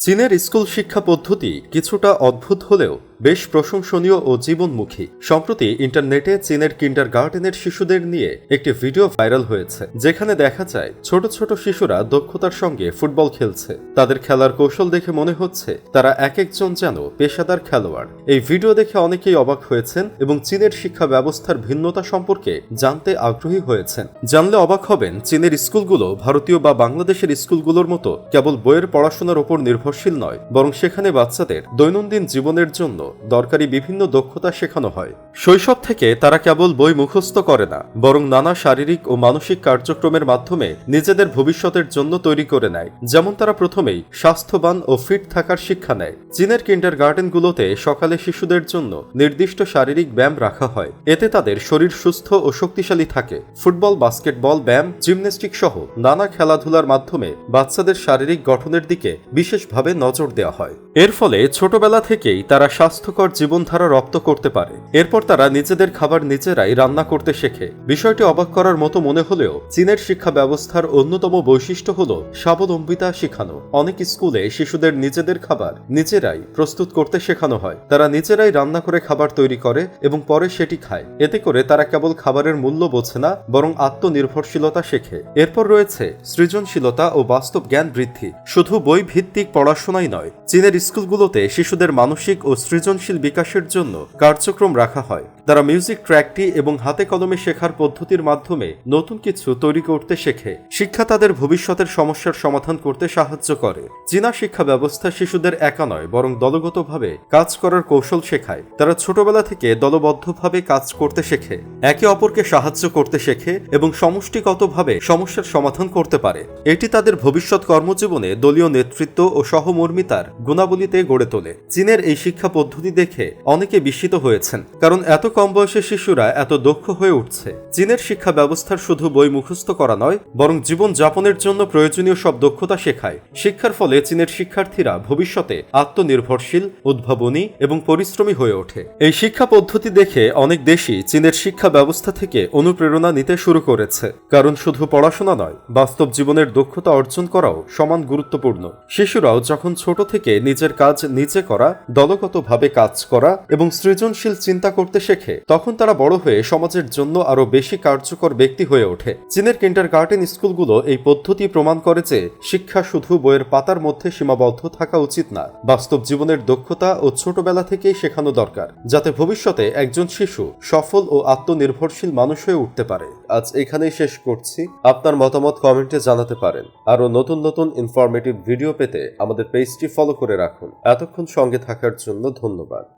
চীনের স্কুল শিক্ষা পদ্ধতি কিছুটা অদ্ভুত হলেও বেশ প্রশংসনীয় ও জীবনমুখী। সম্প্রতি ইন্টারনেটে চীনের কিন্ডার গার্ডেনের শিশুদের নিয়ে একটি ভিডিও ভাইরাল হয়েছে, যেখানে দেখা যায় ছোট ছোট শিশুরা দক্ষতার সঙ্গে ফুটবল খেলছে। তাদের খেলার কৌশল দেখে মনে হচ্ছে তারা এক একজন যেন পেশাদার খেলোয়াড়। এই ভিডিও দেখে অনেকেই অবাক হয়েছেন এবং চীনের শিক্ষা ব্যবস্থার ভিন্নতা সম্পর্কে জানতে আগ্রহী হয়েছেন। জানলে অবাক হবেন চীনের স্কুলগুলো ভারতীয় বা বাংলাদেশের স্কুলগুলোর মতো কেবল বইয়ের পড়াশোনার ওপর নির্ভরশীল নয়, বরং সেখানে বাচ্চাদের দৈনন্দিন জীবনের জন্য দরকারি বিভিন্ন দক্ষতা শেখানো হয়। শৈশব থেকে তারা কেবল বই মুখস্থ করে না, বরং নানা শারীরিক ও মানসিক কার্যক্রমের মাধ্যমে নিজেদের ভবিষ্যতের জন্য তৈরি করে নেয়। যেমন তারা প্রথমেই স্বাস্থ্যবান ও ফিট থাকার শিক্ষা নেয়। চীনের কিন্ডার গার্ডেনগুলোতে সকালে শিশুদের জন্য নির্দিষ্ট শারীরিক ব্যায়াম রাখা হয়। এতে তাদের শরীর সুস্থ ও শক্তিশালী থাকে। ফুটবল, বাস্কেটবল, ব্যায়াম, জিমন্যাস্টিক সহ নানা খেলাধুলার মাধ্যমে বাচ্চাদের শারীরিক গঠনের দিকে বিশেষভাবে নজর দেওয়া হয়। এর ফলে ছোটবেলা থেকেই তারা স্বাস্থ্যকর জীবনধারা রপ্ত করতে পারে। এরপর তারা নিজেদের খাবার নিজেরাই রান্না করতে শেখে। বিষয়টি অবাক করার মতো মনে হলেও চীনের শিক্ষা ব্যবস্থার অন্যতম বৈশিষ্ট্য হল স্বাবলম্বিতা শেখানো। অনেক স্কুলে শিশুদের নিজেদের খাবার নিজেরাই প্রস্তুত করতে শেখানো হয়। তারা নিজেরাই রান্না করে খাবার তৈরি করে এবং পরে সেটি খায়। এতে করে তারা কেবল খাবারের মূল্য বোঝে না, বরং আত্মনির্ভরশীলতা শেখে। এরপর রয়েছে সৃজনশীলতা ও বাস্তব জ্ঞান বৃদ্ধি। শুধু বই ভিত্তিক পড়াশোনাই নয়, চীনের স্কুলগুলোতে শিশুদের মানসিক ও সৃজনশীল বিকাশের জন্য কার্যক্রম রাখা হয়। তারা মিউজিক ট্র্যাকটি এবং হাতে কলমে শেখার পদ্ধতির মাধ্যমে নতুন কিছু তৈরি করতে শেখে। শিক্ষা তাদের ভবিষ্যতের সমস্যার সমাধান করতে সাহায্য করে। চীনা শিক্ষা ব্যবস্থা শিশুদের একা নয়, বরং দলগতভাবে কাজ করার কৌশল শেখায়। তারা ছোটবেলা থেকে দলবদ্ধভাবে কাজ করতে শেখে, একে অপরকে সাহায্য করতে শেখে এবং সমষ্টিগতভাবে সমস্যার সমাধান করতে পারে। এটি তাদের ভবিষ্যৎ কর্মজীবনে দলীয় নেতৃত্ব ও সহমর্মিতার গুণাবলীতে গড়ে তোলে। চীনের এই শিক্ষা পদ্ধতি দেখে অনেকে বিস্মিত হয়েছেন, কারণ এত কম বয়সে শিশুরা এত দক্ষ হয়ে উঠছে। চীনের শিক্ষা ব্যবস্থার শুধু বই মুখস্থ করা নয়, বরং জীবন যাপনের জন্য প্রয়োজনীয় সব দক্ষতা শেখায়। শিক্ষার ফলে চীনের শিক্ষার্থীরা ভবিষ্যতে আত্মনির্ভরশীল, উদ্ভাবনী এবং পরিশ্রমী হয়ে ওঠে। এই শিক্ষা পদ্ধতি দেখে অনেক দেশই চীনের শিক্ষা ব্যবস্থা থেকে অনুপ্রেরণা নিতে শুরু করেছে। কারণ শুধু পড়াশোনা নয়, বাস্তব জীবনের দক্ষতা অর্জন করাও সমান গুরুত্বপূর্ণ। শিশুরাও যখন ছোট থেকে নিজের কাজ নিজে করা, দলগতভাবে কাজ করা এবং সৃজনশীল চিন্তা করতে শেখে, তখন তারা বড় হয়ে সমাজের জন্য আরও বেশি কার্যকর ব্যক্তি হয়ে ওঠে। চীনের কিন্ডার গার্ডেন স্কুলগুলো এই পদ্ধতি প্রমাণ করে যে শিক্ষা শুধু বইয়ের পাতার মধ্যে সীমাবদ্ধ থাকা উচিত না, বাস্তব জীবনের দক্ষতা ও ছোটবেলা থেকেই শেখানো দরকার, যাতে ভবিষ্যতে একজন শিশু সফল ও আত্মনির্ভরশীল মানুষ হয়ে উঠতে পারে। আজ এখানেই শেষ করছি। আপনার মতামত কমেন্টে জানাতে পারেন। আরও নতুন নতুন ইনফরমেটিভ ভিডিও পেতে আমাদের পেজটি ফলো করে রাখুন। এতক্ষণ সঙ্গে থাকার জন্য ধন্যবাদ।